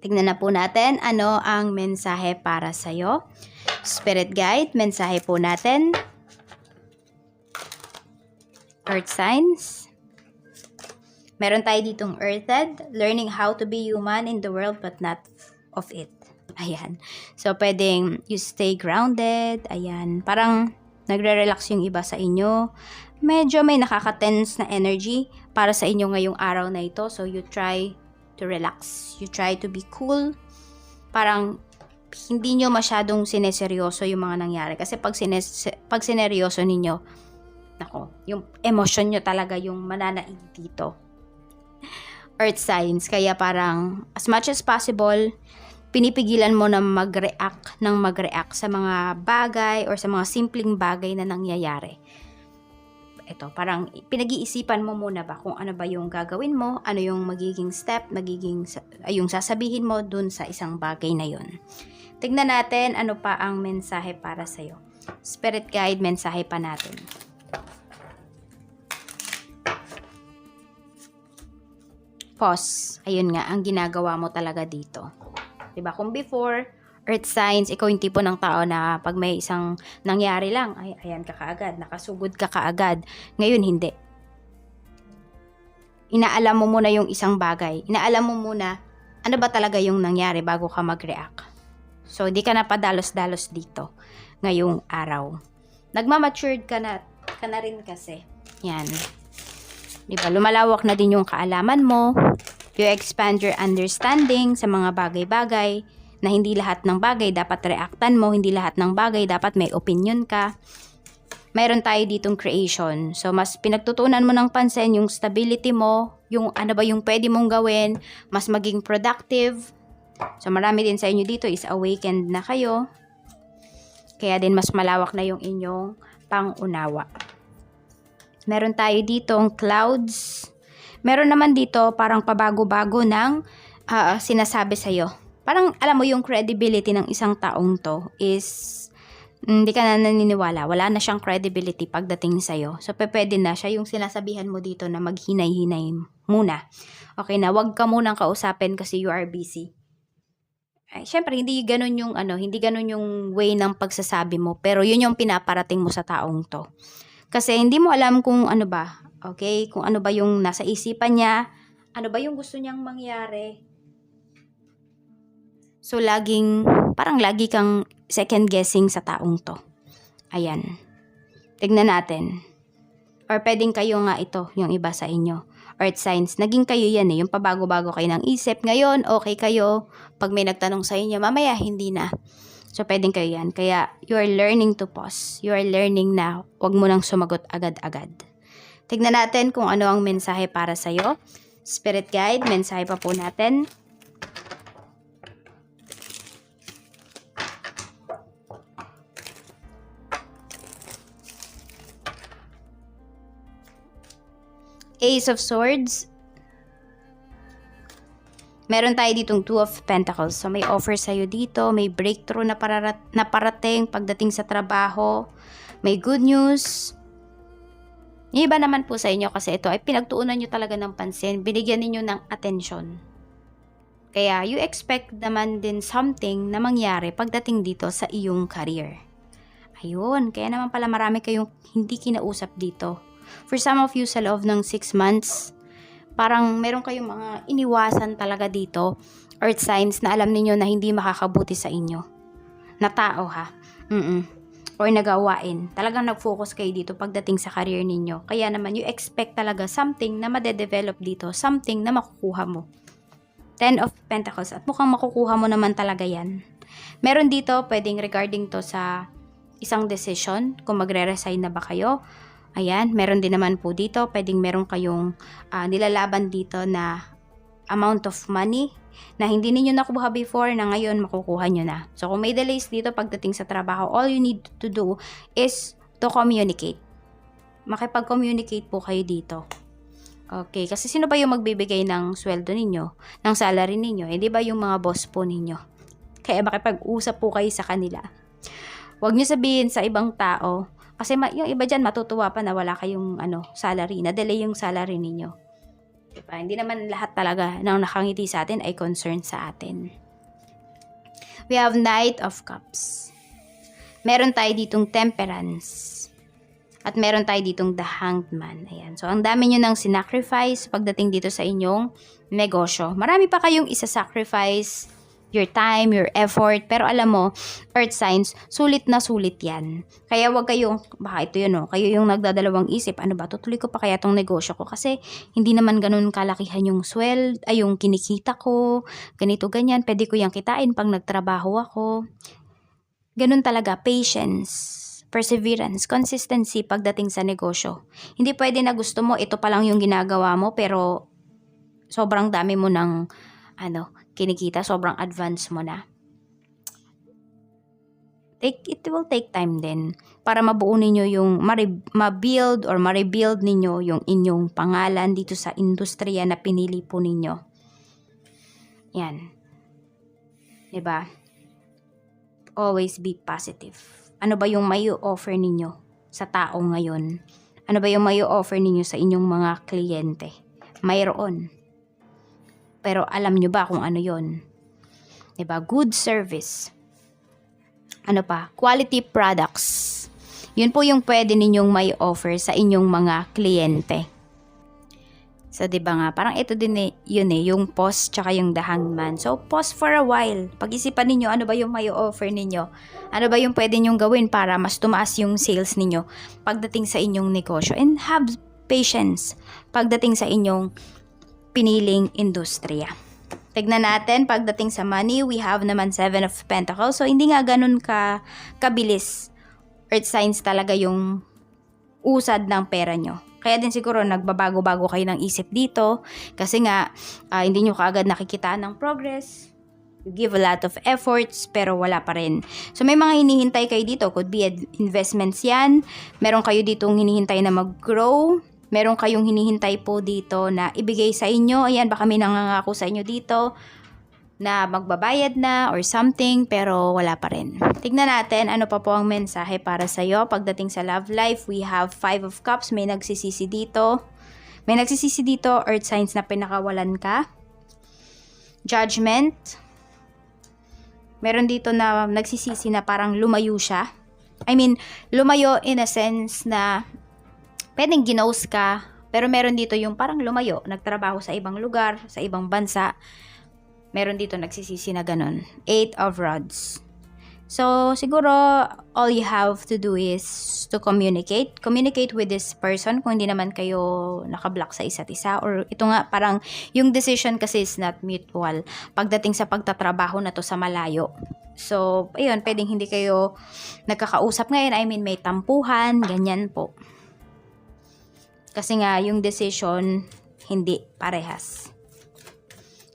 Tignan na po natin ano ang mensahe para sa'yo. Spirit Guide, mensahe po natin. Earth Signs. Meron tayo ditong Earthed, learning how to be human in the world but not of it. Ayan. So, pwedeng you stay grounded. Ayan. Parang nagre-relax yung iba sa inyo. Medyo may nakaka-tense na energy para sa inyo ngayong araw na ito. So, you try to relax. You try to be cool. Parang hindi nyo masyadong sineseryoso yung mga nangyari. Kasi pag, sines pag sineryoso ninyo, nako, yung emosyon nyo talaga yung mananaig dito. Earth signs. Kaya parang, as much as possible, pinipigilan mo na mag-react ng mag-react sa mga bagay or sa mga simpleng bagay na nangyayari ito, parang pinag-iisipan mo muna ba kung ano ba yung gagawin mo, ano yung magiging step, magiging, ay, yung sasabihin mo dun sa isang bagay na yun. Tignan natin ano pa ang mensahe para sa'yo. Spirit guide, mensahe pa natin. Pause. Ayun nga, ang ginagawa mo talaga dito. 'Di ba Kung before, earth signs, ikaw yung tipo ng tao na pag may isang nangyari lang, ay, ayan ka kaagad, nakasugod ka kaagad. Ngayon, hindi. Inaalam mo muna yung isang bagay. Inaalam mo muna, ano ba talaga yung nangyari bago ka mag-react. So, di ka na padalos-dalos dito ngayong araw. Nagmamatured ka na, ka na rin kasi. Yan. Di ba? Lumalawak na din yung kaalaman mo. You expand your understanding sa mga bagay-bagay na hindi lahat ng bagay dapat reactan mo, hindi lahat ng bagay dapat may opinion ka. Mayroon tayo ditong creation. So, mas pinagtutunan mo ng pansin yung stability mo, yung ano ba yung pwede mong gawin, mas maging productive. So, marami din sa inyo dito is awakened na kayo. Kaya din mas malawak na yung inyong pangunawa. Meron tayo ditong clouds. Meron naman dito parang pabago-bago ng uh, sinasabi sa'yo parang alam mo yung credibility ng isang taong to is hindi ka na naniniwala. Wala na siyang credibility pagdating sa'yo. So, pwede na siya yung sinasabihan mo dito na maghinay-hinay muna. Okay na, wag ka munang kausapin kasi you are busy. Ay, syempre, hindi ganun yung, ano, hindi ganun yung way ng pagsasabi mo. Pero yun yung pinaparating mo sa taong to. Kasi hindi mo alam kung ano ba, okay? Kung ano ba yung nasa isipan niya, ano ba yung gusto niyang mangyari, So, laging, parang lagi kang second guessing sa taong to. Ayan. Tignan natin. Or pwedeng kayo nga ito, yung iba sa inyo. Earth signs, naging kayo yan eh. Yung pabago-bago kayo ng isip. Ngayon, okay kayo. Pag may nagtanong sa inyo, mamaya, hindi na. So, pwedeng kayo yan. Kaya, you are learning to pause. You are learning na wag mo nang sumagot agad-agad. Tignan natin kung ano ang mensahe para sa'yo. Spirit guide, mensahe pa po natin. Ace of Swords. Meron tayo ditong Two of Pentacles. So, may offer sa'yo dito. May breakthrough na, pararat na parating pagdating sa trabaho. May good news. Yung iba naman po sa inyo kasi ito ay pinagtuunan nyo talaga ng pansin. Binigyan ninyo ng attention. Kaya you expect naman din something na mangyari pagdating dito sa iyong career. Ayun, kaya naman pala marami kayong hindi kinausap dito For some of you sa loob ng 6 months, parang meron kayong mga iniwasan talaga dito, earth signs na alam niyo na hindi makakabuti sa inyo. Na tao ha. Mm-mm. Or nagawain. Talagang nag-focus kayo dito pagdating sa career ninyo. Kaya naman, you expect talaga something na madedevelop dito. Something na makukuha mo. Ten of Pentacles. At mukhang makukuha mo naman talaga yan. Meron dito, pwedeng regarding to sa isang decision, kung magre-resign na ba kayo, Ayan, meron din naman po dito, pwedeng meron kayong uh, nilalaban dito na amount of money na hindi ninyo nakuha before na ngayon makukuha nyo na. So, kung may delays dito pagdating sa trabaho, all you need to do is to communicate. Makipag-communicate po kayo dito. Okay, kasi sino ba yung magbibigay ng sweldo ninyo, ng salary ninyo? Hindi ba yung mga boss po ninyo? Kaya makipag-usap po kayo sa kanila. Huwag nyo sabihin sa ibang tao, kasi ma- yung iba dyan matutuwa pa na wala kayong ano, salary, na-delay yung salary ninyo. Diba? Hindi naman lahat talaga ng nakangiti sa atin ay concerned sa atin. We have Knight of Cups. Meron tayo ditong Temperance. At meron tayo ditong The Hanged Man. Ayan. So, ang dami nyo ng sinacrifice pagdating dito sa inyong negosyo. Marami pa kayong isa-sacrifice your time, your effort. Pero alam mo, earth signs, sulit na sulit yan. Kaya wag kayong, baka ito yun oh, kayo yung nagdadalawang isip, ano ba, tutuloy ko pa kaya tong negosyo ko? Kasi hindi naman ganun kalakihan yung swell, ay yung kinikita ko, ganito ganyan, pwede ko yung kitain pag nagtrabaho ako. Ganun talaga, patience perseverance, consistency pagdating sa negosyo. Hindi pwede na gusto mo, ito pa lang yung ginagawa mo, pero sobrang dami mo ng, ano, kinikita, sobrang advance mo na. Take, it will take time din para mabuo ninyo yung ma-build or ma-rebuild ninyo yung inyong pangalan dito sa industriya na pinili po ninyo. Yan. ba? Always be positive. Ano ba yung may offer ninyo sa tao ngayon? Ano ba yung may offer ninyo sa inyong mga kliyente? Mayroon. Pero alam nyo ba kung ano yon? 'Di ba? Good service. Ano pa? Quality products. Yun po yung pwede ninyong may offer sa inyong mga kliyente. So, di ba nga, parang ito din eh, yun eh, yung pause tsaka yung the hangman. So, pause for a while. Pag-isipan ninyo, ano ba yung may offer ninyo? Ano ba yung pwede nyong gawin para mas tumaas yung sales ninyo pagdating sa inyong negosyo? And have patience pagdating sa inyong piniling industriya. Tignan natin, pagdating sa money, we have naman Seven of Pentacles. So, hindi nga ganun ka kabilis. Earth signs talaga yung usad ng pera nyo. Kaya din siguro nagbabago-bago kayo ng isip dito. Kasi nga, ah, hindi nyo kaagad nakikita ng progress. You give a lot of efforts, pero wala pa rin. So, may mga hinihintay kayo dito. Could be investments yan. Meron kayo ditong hinihintay na mag-grow meron kayong hinihintay po dito na ibigay sa inyo. Ayan, baka may nangangako sa inyo dito na magbabayad na or something pero wala pa rin. Tignan natin ano pa po ang mensahe para sa iyo pagdating sa love life. We have five of cups, may nagsisisi dito. May nagsisisi dito, earth signs na pinakawalan ka. Judgment. Meron dito na nagsisisi na parang lumayo siya. I mean, lumayo in a sense na pwedeng ginose ka, pero meron dito yung parang lumayo, nagtrabaho sa ibang lugar, sa ibang bansa. Meron dito nagsisisi na ganun. Eight of Rods. So, siguro, all you have to do is to communicate. Communicate with this person kung hindi naman kayo nakablock sa isa't isa. Or ito nga, parang yung decision kasi is not mutual. Pagdating sa pagtatrabaho na to sa malayo. So, ayun, pwedeng hindi kayo nagkakausap ngayon. I mean, may tampuhan, ganyan po. Kasi nga, yung decision, hindi parehas.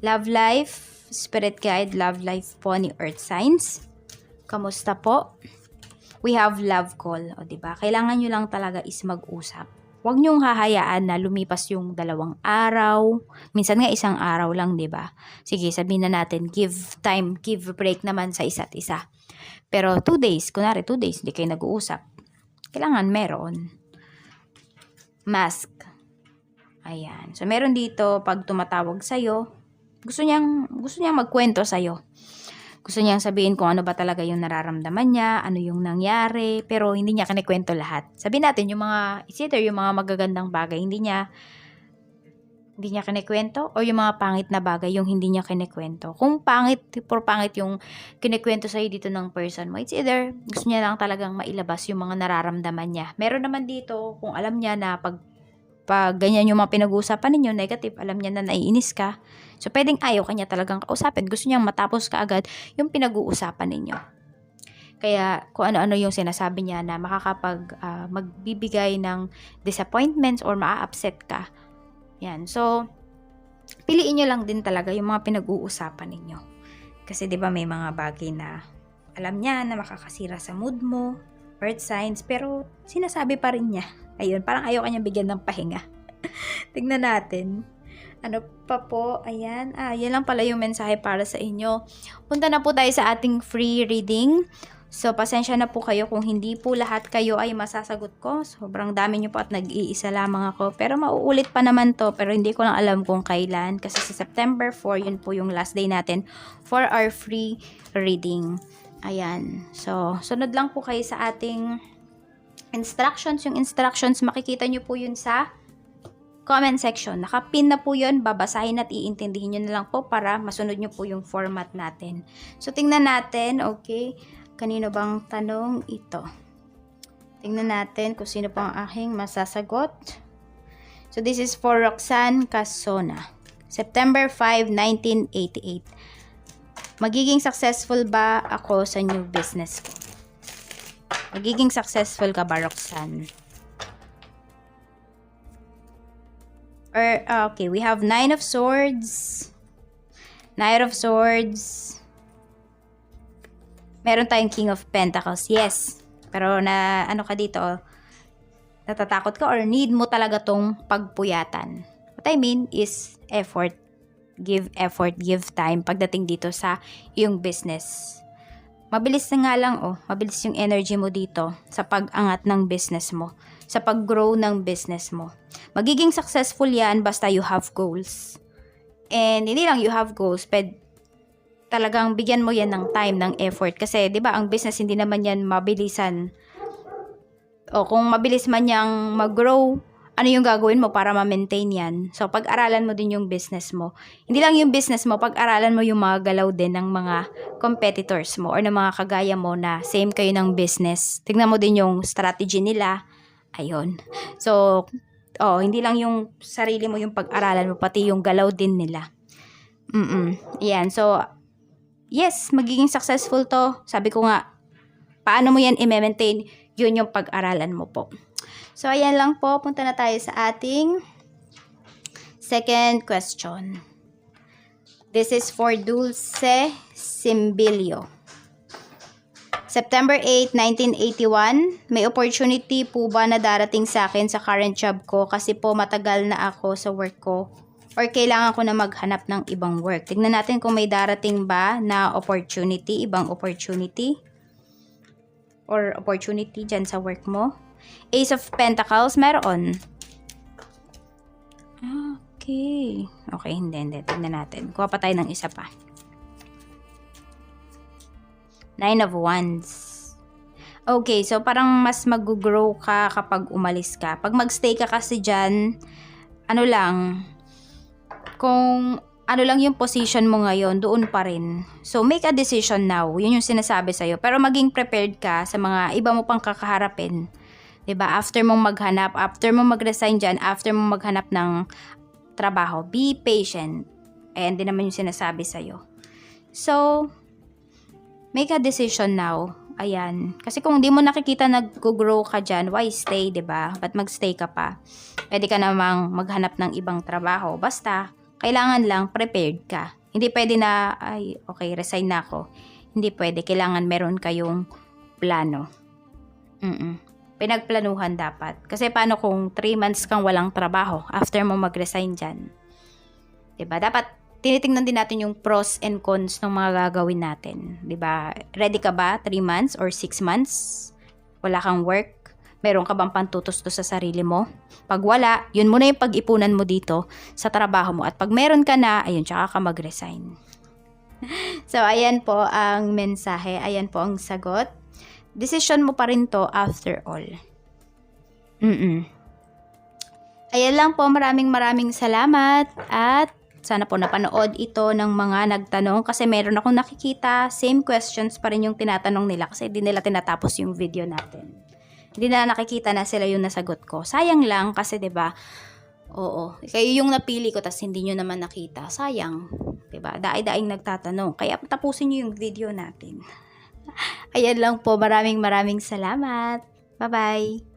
Love life, spirit guide, love life po ni Earth Signs. Kamusta po? We have love call, o ba? Kailangan nyo lang talaga is mag-usap. Huwag nyong hahayaan na lumipas yung dalawang araw. Minsan nga isang araw lang, ba? Sige, sabihin na natin, give time, give break naman sa isa't isa. Pero two days, kunwari two days, hindi kayo nag-uusap. Kailangan meron mask. Ayan. So, meron dito, pag tumatawag sa'yo, gusto niyang, gusto niyang magkwento sa'yo. Gusto niyang sabihin kung ano ba talaga yung nararamdaman niya, ano yung nangyari, pero hindi niya kinikwento lahat. Sabihin natin, yung mga, it's either yung mga magagandang bagay, hindi niya, hindi niya kinikwento, o yung mga pangit na bagay, yung hindi niya kinikwento. Kung pangit, por pangit yung kinikwento sa'yo dito ng person mo, it's either gusto niya lang talagang mailabas yung mga nararamdaman niya. Meron naman dito, kung alam niya na pag pag ganyan yung mga pinag-uusapan ninyo, negative, alam niya na naiinis ka. So, pwedeng ayaw kanya talagang kausapin. Gusto niyang matapos ka agad yung pinag-uusapan ninyo. Kaya, kung ano-ano yung sinasabi niya na makakapag, ah, magbibigay ng disappointments or maa-upset ka. Yan. So, piliin nyo lang din talaga yung mga pinag-uusapan ninyo. Kasi 'di ba may mga bagay na alam niya na makakasira sa mood mo, earth signs, pero sinasabi pa rin niya. Ayun, parang ayaw kanya bigyan ng pahinga. Tignan natin. Ano pa po? Ayan. Ah, yan lang pala yung mensahe para sa inyo. Punta na po tayo sa ating free reading. So, pasensya na po kayo kung hindi po lahat kayo ay masasagot ko. Sobrang dami nyo po at nag-iisa lamang ako. Pero mauulit pa naman to. Pero hindi ko lang alam kung kailan. Kasi sa September 4, yun po yung last day natin for our free reading. Ayan. So, sunod lang po kayo sa ating instructions. Yung instructions, makikita nyo po yun sa comment section. Nakapin na po yun, babasahin at iintindihin nyo na lang po para masunod nyo po yung format natin. So, tingnan natin, okay, kanino bang tanong ito? Tingnan natin kung sino pang aking masasagot. So, this is for Roxanne Casona. September 5, 1988. Magiging successful ba ako sa new business ko? Magiging successful ka ba, Roxanne? Or, ah, okay, we have Nine of Swords, Knight of Swords, meron tayong King of Pentacles, yes. Pero na, ano ka dito, natatakot ka or need mo talaga tong pagpuyatan. What I mean is effort. Give effort, give time pagdating dito sa iyong business. Mabilis na nga lang, oh, mabilis yung energy mo dito sa pag-angat ng business mo, sa pag-grow ng business mo. Magiging successful yan basta you have goals. And hindi lang you have goals, ped talagang bigyan mo yan ng time, ng effort. Kasi, di ba, ang business hindi naman yan mabilisan. O kung mabilis man yang mag-grow, ano yung gagawin mo para ma-maintain yan? So, pag-aralan mo din yung business mo. Hindi lang yung business mo, pag-aralan mo yung mga galaw din ng mga competitors mo or ng mga kagaya mo na same kayo ng business. Tignan mo din yung strategy nila. Ayun. So, oh, hindi lang yung sarili mo yung pag-aralan mo, pati yung galaw din nila. Mm Yan. So, yes, magiging successful to. Sabi ko nga, paano mo yan i-maintain? Yun yung pag-aralan mo po. So, ayan lang po. Punta na tayo sa ating second question. This is for Dulce Simbilio. September 8, 1981, may opportunity po ba na darating sa akin sa current job ko kasi po matagal na ako sa work ko or kailangan ko na maghanap ng ibang work. Tignan natin kung may darating ba na opportunity, ibang opportunity or opportunity dyan sa work mo. Ace of Pentacles, meron. Okay. Okay, hindi, hindi. Tignan natin. Kuha pa tayo ng isa pa. Nine of Wands. Okay, so parang mas mag-grow ka kapag umalis ka. Pag magstay ka kasi dyan, ano lang, kung ano lang yung position mo ngayon, doon pa rin. So, make a decision now. Yun yung sinasabi sa'yo. Pero maging prepared ka sa mga iba mo pang kakaharapin. 'Di ba After mong maghanap, after mong mag-resign dyan, after mong maghanap ng trabaho, be patient. And din naman yung sinasabi sa'yo. So, make a decision now. Ayan. Kasi kung hindi mo nakikita nag-grow ka dyan, why stay, 'di ba Ba't magstay ka pa? Pwede ka namang maghanap ng ibang trabaho. Basta, kailangan lang prepared ka. Hindi pwede na, ay, okay, resign na ako. Hindi pwede. Kailangan meron kayong plano. Mm Pinagplanuhan dapat. Kasi paano kung 3 months kang walang trabaho after mo mag-resign dyan? ba Dapat tinitingnan din natin yung pros and cons ng mga gagawin natin. ba Ready ka ba 3 months or 6 months? Wala kang work? Meron ka bang pantutos-tos sa sarili mo? Pag wala, yun muna yung pag-ipunan mo dito sa trabaho mo. At pag meron ka na, ayun, tsaka ka mag-resign. so, ayan po ang mensahe. Ayan po ang sagot. Decision mo pa rin to after all. Mm-mm. Ayan lang po, maraming maraming salamat at sana po napanood ito ng mga nagtanong kasi meron akong nakikita, same questions pa rin yung tinatanong nila kasi di nila tinatapos yung video natin hindi na nakikita na sila yung nasagot ko. Sayang lang kasi 'di ba? Oo. Kayo yung napili ko tas hindi nyo naman nakita. Sayang. 'Di ba? Daay-daing nagtatanong. Kaya tapusin niyo yung video natin. Ayan lang po. Maraming maraming salamat. Bye-bye.